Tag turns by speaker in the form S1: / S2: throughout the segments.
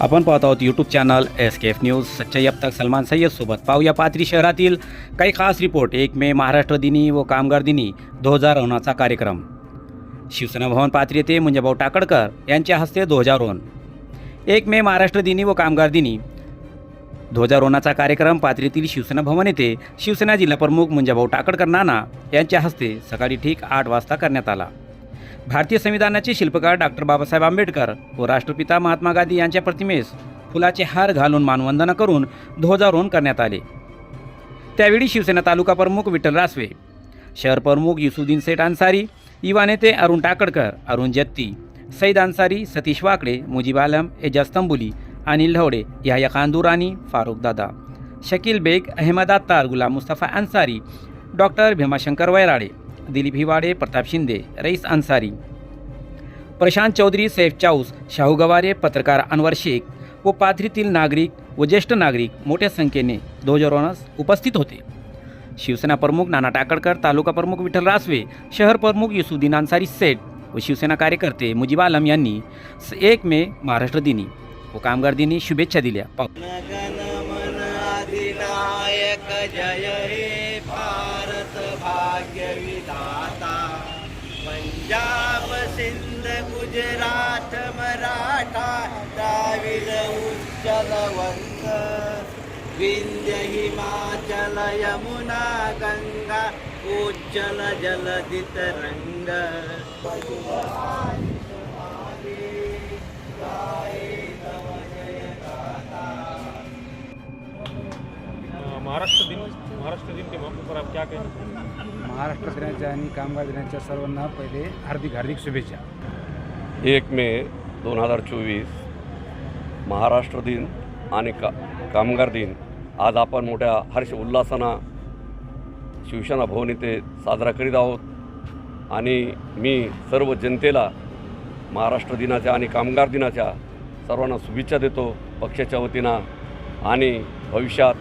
S1: आपण पाहत आहोत YouTube channel S K F news सच्चाई अब तक सलमान सय्यद सोबत. पाहूया पाथरी शहरातील काही खास रिपोर्ट एक मे महाराष्ट्र दिनी व कामगार दिनी ध्वजारोहणाचा कार्यक्रम. शिवसेना भवन पाथरी येथे मुंजाभाऊ टाकडकर यांच्या हस्ते ध्वजारोहण. एक मे महाराष्ट्र दिनी व कामगार दिनी ध्वजारोहणाचा कार्यक्रम पाथरीतील शिवसेना भवन येथे शिवसेना जिल्हाप्रमुख मुंजाभाऊ टाकडकर नाना यांच्या हस्ते सकाळी ठीक आठ वाजता करण्यात आला. भारतीय संविधानाचे शिल्पकार डॉक्टर बाबासाहेब आंबेडकर व राष्ट्रपिता महात्मा गांधी यांच्या प्रतिमेस फुलाचे हार घालून मानवंदना करून ध्वजारोहण करण्यात आले. त्यावेळी शिवसेना तालुका प्रमुख विठ्ठल रासवे शहर प्रमुख युसुद्दीन सेठ अन्सारी युवा नेते अरुण टाकडकर अरुण जत्ती सईद अन्सारी सतीश वाकडे मुजीब आलम एजाज तंबुली अनिल ढवडे याह्या खांदुरानी फारुख दादा शकील बेग अहमद अत्तार गुलाम मुस्तफा अन्सारी डॉक्टर भीमाशंकर वैराडे दिलीप हिवाडे प्रताप शिंदे रईस अन्सारी. प्रशांत चौधरी सैफ चाऊस शाहू गवारे पत्रकार अनवर शेख व पाथरीतील नागरिक व ज्येष्ठ नागरिक मोठ्या संख्येने ध्वजारोहणास उपस्थित होते. शिवसेना प्रमुख नाना टाकडकर तालुका प्रमुख विठ्ठल रासवे शहर प्रमुख युसुद्दीन अन्सारी सेठ व शिवसेना कार्यकर्ते मुजीब आलम यांनी एक मे महाराष्ट्र दिनी व कामगार दिनी शुभेच्छा दिल्या. पाहू
S2: भाग्यविधाता भाग्य पंजाब सिंध गुजरात मराठा द्राविड उच्चल विंध्य हिमाचल यमुना गंगा उज्जल जलधि
S3: महाराष्ट्र दिन महाराष्ट्र दिन के मौके पर आप क्या चाहेंगे?
S4: महाराष्ट्र दिनाच्या आणि कामगार दिनाच्या सर्वांना पहिले हार्दिक हार्दिक शुभेच्छा.
S5: एक मे दोन हजार चोवीस महाराष्ट्र दिन आणि का कामगार दिन. आज आपण मोठ्या हर्ष उल्हासानं शिवसेना भवन येथे साजरा करीत आहोत. आणि मी सर्व जनतेला महाराष्ट्र दिनाच्या आणि कामगार दिनाच्या सर्वांना शुभेच्छा देतो पक्षाच्या वतीनं. आणि भविष्यात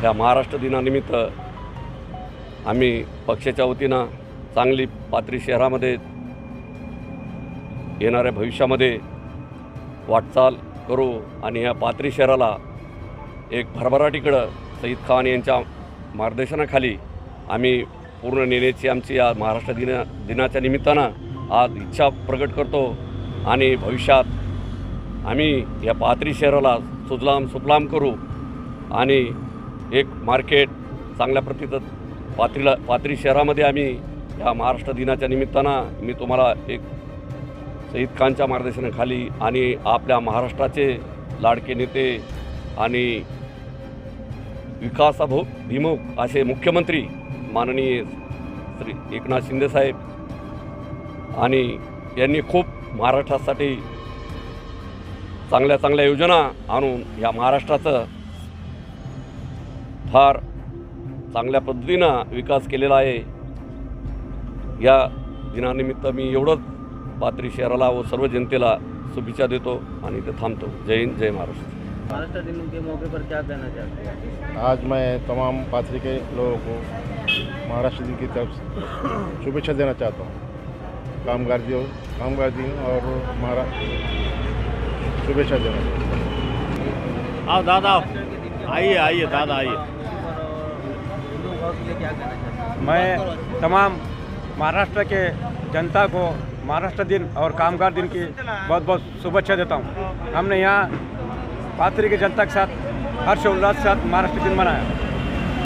S5: ह्या महाराष्ट्र दिनानिमित्त आम्ही पक्षाच्या वतीनं चांगली पात्री शहरामध्ये येणाऱ्या भविष्यामध्ये वाटचाल करू आणि या पात्री शहराला एक भरभराटीकडं सईद खान यांच्या मार्गदर्शनाखाली आम्ही पूर्ण नेण्याची आमची या महाराष्ट्र दिना दिनाच्या निमित्तानं आज इच्छा प्रकट करतो आणि भविष्यात आम्ही या पात्री शहराला सुजलाम सुफलाम करू आणि एक मार्केट चांगल्या प्रतीचं पाथरीला पाथरी शहरामध्ये आम्ही या महाराष्ट्र दिनाच्या निमित्तानं मी तुम्हाला एक सईद खानच्या मार्गदर्शनाखाली आणि आपल्या महाराष्ट्राचे लाडके नेते आणि विकासाभो भिमुख असे मुख्यमंत्री माननीय श्री एकनाथ शिंदेसाहेब आणि यांनी खूप महाराष्ट्रासाठी चांगल्या चांगल्या योजना आणून या महाराष्ट्राचं फार चांगल्या पद्धतीनं विकास केलेला आहे. या दिनानिमित्त मी एवढंच पाथरी शहराला व सर्व जनतेला शुभेच्छा देतो आणि इथे थांबतो. जय हिंद जय महाराष्ट्र.
S2: महाराष्ट्र दिन के मौके पर क्या कहना चाहते हैं
S6: आज मैं तमाम पाथरी के लोगों को महाराष्ट्र दिन की तरफ से शुभेच्छा देना चाहता हूँ। कामगार दिन कामगार दिन और महारा शुभेच्छा देना चाहता हूँ।
S3: आओ दादा आइए आइए दादा आइए।
S2: लिए क्या कहना
S4: मैं तमाम महाराष्ट्र के जनता को महाराष्ट्र दिन और कामगार दिन की बहुत बहुत शुभेच्छा देता हूँ। हमने यहाँ पात्री की जनता के साथ हर्ष उल्लास के साथ महाराष्ट्र दिन मनाया।